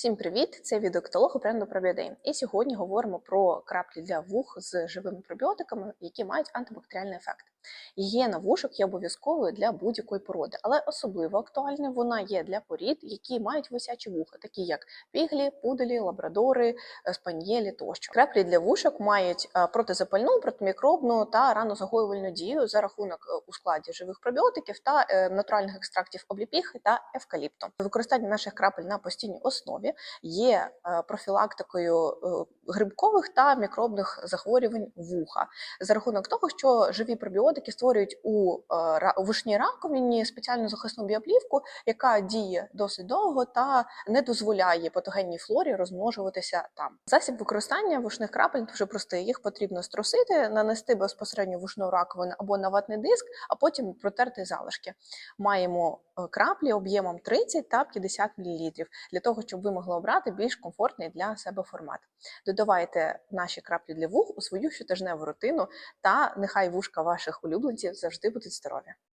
Всім привіт! Це відеоктолог бренду Пробіодейн. І сьогодні говоримо про краплі для вух з живими пробіотиками, які мають антибактеріальний ефект. Гігієна вушок є обов'язковою для будь-якої породи, але особливо актуальною вона є для порід, які мають висячі вуха, такі як піглі, пуделі, лабрадори, е, спанієлі тощо. Краплі для вушок мають е, протизапальну, протимікробну та ранозагоювальну дію за рахунок е, у складі живих пробіотиків та натуральних екстрактів обліпіхи та евкаліпту. Використання наших крапель на постійній основі є профілактикою грибкових та мікробних захворювань вуха за рахунок того, що живі пробіотики створюють у, е, у вушній раковині спеціальну захисну біоплівку, яка діє досить довго та не дозволяє патогенній флорі розмножуватися там. Засіб використання вушних крапель дуже простий. Їх потрібно струсити, нанести безпосередньо вушну раковину або на ватний диск, а потім протерти залишки. Маємо е, краплі об'ємом 30 та 50 мл для того, щоб ви могли обрати більш комфортний для себе формат. Додавайте наші краплі для вух у свою щотижневу рутину, та нехай вушка ваших улюбленців завжди будуть здорові.